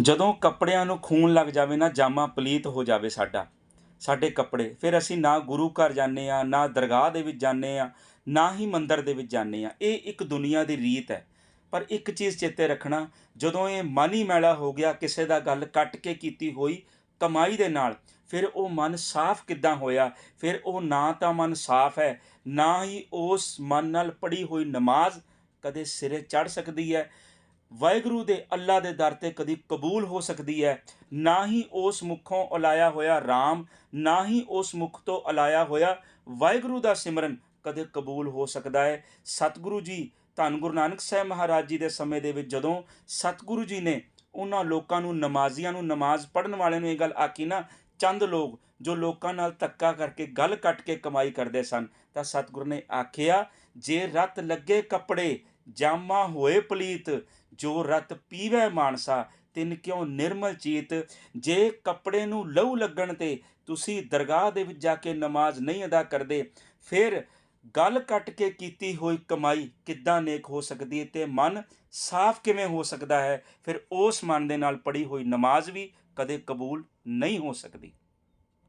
ਜਦੋਂ ਕੱਪੜਿਆਂ ਨੂੰ ਖੂਨ ਲੱਗ ਜਾਵੇ ਨਾ, ਜਾਮਾ ਪਲੀਤ ਹੋ ਜਾਵੇ ਸਾਡਾ। ਸਾਡੇ ਕੱਪੜੇ। ਫਿਰ ਅਸੀਂ ਨਾ ਗੁਰੂ ਘਰ ਜਾਂਦੇ ਆ ਨਾ ਦਰਗਾਹ ਦੇ ਵਿੱਚ ਜਾਂਦੇ ਆ ਨਾ ਹੀ ਮੰਦਿਰ ਦੇ ਵਿੱਚ ਜਾਂਦੇ ਆ ਇਹ ਇੱਕ ਦੁਨੀਆ ਦੀ ਰੀਤ ਹੈ। ਪਰ ਇੱਕ ਚੀਜ਼ ਚੇਤੇ ਰੱਖਣਾ, ਜਦੋਂ ਇਹ ਮਨ ਹੀ ਮੈਲਾ ਹੋ ਗਿਆ, ਕਿਸੇ ਦਾ ਗੱਲ ਕੱਟ ਕੇ ਕੀਤੀ ਹੋਈ ਕਮਾਈ ਦੇ ਨਾਲ, ਫਿਰ ਉਹ ਮਨ ਸਾਫ਼ ਕਿੱਦਾਂ ਹੋਇਆ? ਫਿਰ ਉਹ ਨਾ ਤਾਂ ਮਨ ਸਾਫ਼ ਹੈ, ਨਾ ਹੀ ਉਸ ਮਨ ਨਾਲ ਪੜੀ ਹੋਈ ਨਮਾਜ਼ ਕਦੇ ਸਿਰੇ ਚੜ ਸਕਦੀ ਹੈ। ਵਾਹਿਗੁਰੂ ਦੇ ਅੱਲਾ ਦੇ ਦਰ ਤੇ ਕਦੀ ਕਬੂਲ ਹੋ ਸਕਦੀ ਹੈ। ਨਾ ਹੀ ਉਸ ਮੁਖੋਂ ਉਲਾਇਆ ਹੋਇਆ RAM ਨਾ ਹੀ ਉਸ ਮੁਖ ਤੋਂ ਉਲਾਇਆ ਹੋਇਆ ਵਾਹਿਗੁਰੂ ਦਾ ਸਿਮਰਨ ਕਦੇ ਕਬੂਲ ਹੋ ਸਕਦਾ ਹੈ। ਸਤਿਗੁਰੂ ਜੀ, ਧੰਨ ਗੁਰੂ ਨਾਨਕ ਸਾਹਿਬ ਮਹਾਰਾਜ ਜੀ ਦੇ ਸਮੇਂ ਦੇ ਵਿੱਚ ਜਦੋਂ ਸਤਿਗੁਰੂ ਜੀ ਨੇ ਉਹਨਾਂ ਲੋਕਾਂ ਨੂੰ, ਨਮਾਜ਼ੀਆਂ ਨੂੰ ਨਮਾਜ਼ ਪੜ੍ਹਨ ਵਾਲਿਆਂ ਨੂੰ ਇਹ ਗੱਲ ਆਖੀ ਨਾ, ਚੰਦ ਲੋਕ ਜੋ ਲੋਕਾਂ ਨਾਲ ਧੱਕਾ ਕਰਕੇ ਗੱਲ ਕੱਟ ਕੇ ਕਮਾਈ ਕਰਦੇ ਸਨ, ਤਾਂ ਸਤਿਗੁਰੂ ਨੇ ਆਖਿਆ, ਜੇ ਰਤ ਲੱਗੇ ਕੱਪੜੇ, ਜਾਮਾ ਹੋਏ ਪਲੀਤ ਜੋ ਰਤ ਪੀਵੇ ਮਾਨਸਾ, ਤਿੰਨ ਕਿਉ ਨਿਰਮਲ ਚੀਤ? ਜੇ ਕੱਪੜੇ ਨੂੰ ਲਹੂ ਲੱਗਣ ਤੇ ਤੁਸੀਂ ਦਰਗਾਹ ਦੇ ਵਿੱਚ ਜਾ ਕੇ ਨਮਾਜ਼ ਨਹੀਂ ਅਦਾ ਕਰਦੇ, ਫਿਰ ਗੱਲ ਕੱਟ ਕੇ ਕੀਤੀ ਹੋਈ ਕਮਾਈ ਕਿੱਦਾਂ ਨੇਕ ਹੋ ਸਕਦੀ ਹੈ ਤੇ ਮਨ ਸਾਫ਼ ਕਿਵੇਂ ਹੋ ਸਕਦਾ ਹੈ? ਫਿਰ ਉਸ ਮਨ ਦੇ ਨਾਲ ਪੜੀ ਹੋਈ ਨਮਾਜ਼ ਵੀ ਕਦੇ ਕਬੂਲ ਨਹੀਂ ਹੋ ਸਕਦੀ।